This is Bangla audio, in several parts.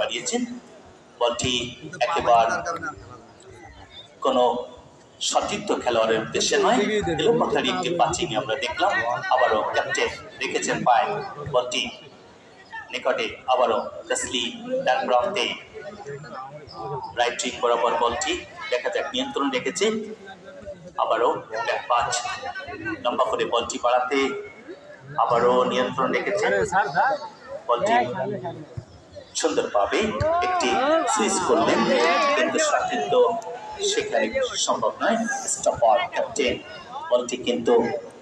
বাড়িয়েছেন? বলটি একেবারে কোনো সতীর্থ খেলোয়াড়ের উদ্দেশ্যে নয় এলোপাথারি একটি পাচিং আমরা দেখলাম, আবারও ক্যাপ্টেন রেখেছেন পায়। বলটি নিকটে আবারও টাসলি ডান প্রান্তে। রাইট উইং বরাবর বলটি দেখা যাক, নিয়ন্ত্রণ রেখেছে। আবারও ব্যাক পাঁচ। লম্বা করে বলটি বাড়াতে আবারও নিয়ন্ত্রণ রেখেছে বলটি সুন্দরভাবে একটি সুইচ করলেন। কিন্তু সতীর্থ সেখানে সম্ভব নয়। স্টপার ক্যাপ্টেন বলটি কিন্তু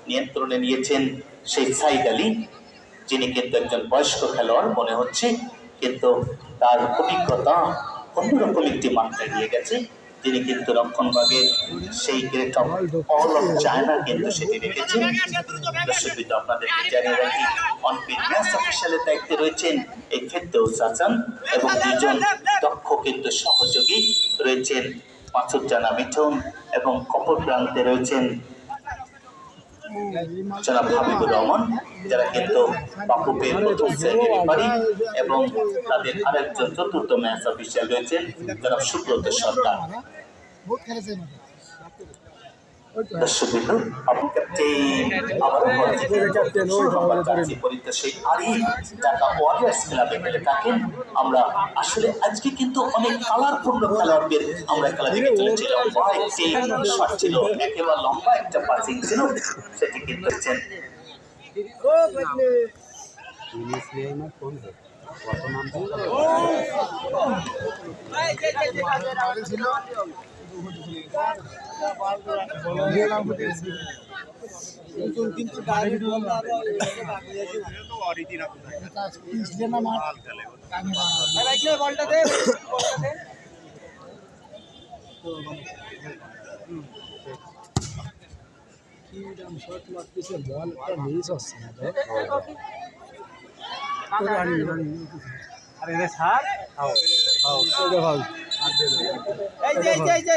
নিয়ন্ত্রণে নিয়েছেন সেই সাইদ আলী যিনি কিন্তু একজন বয়স্ক খেলোয়াড় মনে হচ্ছে। কিন্তু তার অভিজ্ঞতা অন্যরকম একটি মাত্রায় নিয়ে গেছে। তিনি কিন্তু রক্ষণভাগের সেই great of all of China কিন্তু সেটি রেখেছেন। দর্শকবিদ আপনাদেরকে জানিয়ে রাখি অন বিজনেস অফিসিয়ালের দায়িত্বে রয়েছেন এই হাসান এবং দুজন দক্ষ কিন্তু সহযোগী রয়েছেন মাসুজ্জানা মিঠুন এবং কপর প্রান্তে রয়েছেন হাবিবুর রহমান যারা কিন্তু প্রথম শ্রেণির রেফারি এবং তাদের আরেকজন চতুর্থ ম্যাচ অফিসিয়াল রয়েছেন জনাব সুব্রত সরকার। দর্শকবৃন্দ, আপনি ক্যাপ্টেন সুসংবাদ জানাচ্ছি পরিত্যাশী আরিফ ঢাকা ওয়ারিয়ার্স ক্লাবে খেলে থাকেন। আমরা আসলে আজকে কিন্তু অনেক কালারপূর্ণ আমরা খেলা দেখে চলেছিলাম লম্বা একটি শট ছিল একেবারে লম্বা একটা সেটি কিন্তু আমার ফোন হয় বলটা শর্ট মারতেছে বল একটা মিস হচ্ছে না আরে রে স্যার ওটা ভাই এই যে এই যে।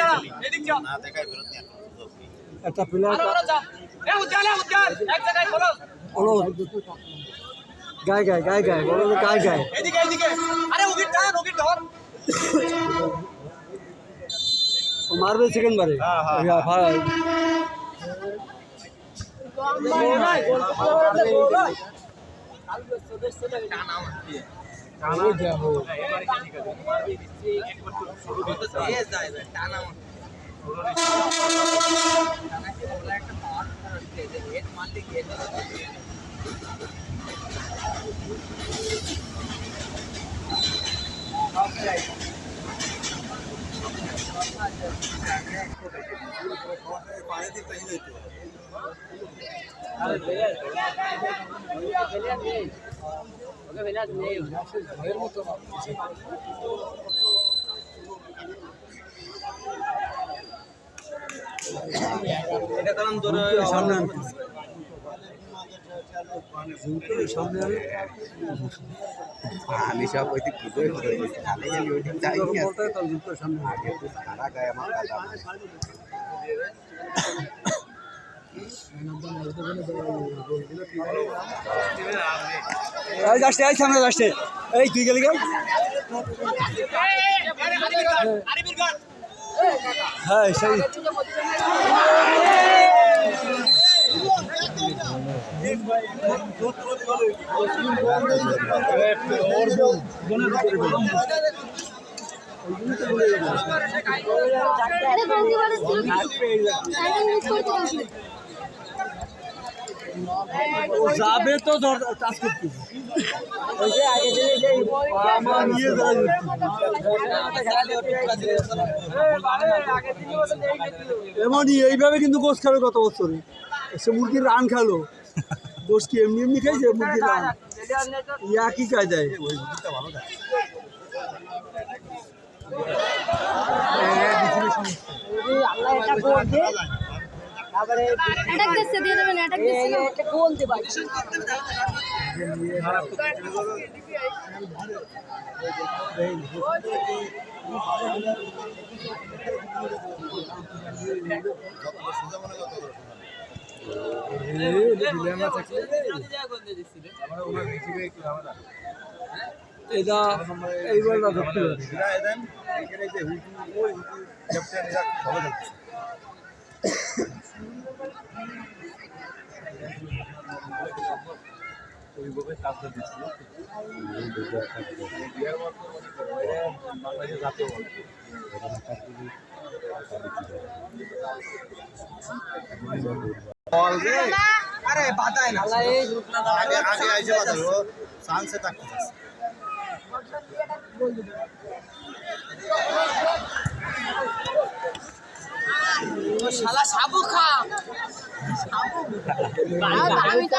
দাঁড়া এদিক যাও একটা প্লেয়ার আরও যা এই উজ্জ্বল এই উজ্জ্বল এক জায়গায় খোলো হলো গায় গায় গায় গায় বলো তো গায় গায় এদিকে এদিকে আরে উগির টান উগির ধর ও মারবে সেকেন্ড বারে হ্যাঁ ভাই টানা যাব ভয়ের মতো মারতেছে। সামনে আনতেছে। সামনে আমি সব ওই যাচ্ছে এই সামনে এই তুই গেলি গেল হ্যাঁ সেই আরে বন্ধু বাড়ি টাইমিং মিস করতে পারছি যাবে তো কাজ করতে। এমনই এইভাবে কিন্তু গোস খেলো গত বছরে। সে মুরগির রান খেলো। গোস কি? এমনি এমনি খাইছে? মুরগির রান ইয়া কি কায়দায় দিয়ে? দেবেন অ্যাটাক দিচ্ছে একটা গোল দেবা এটা এইবার না ধরতে হবে আরে বাদাই না। আগে আগে আইছে বাদাই ও আঁকতে শালা সাবু খা। আমি তো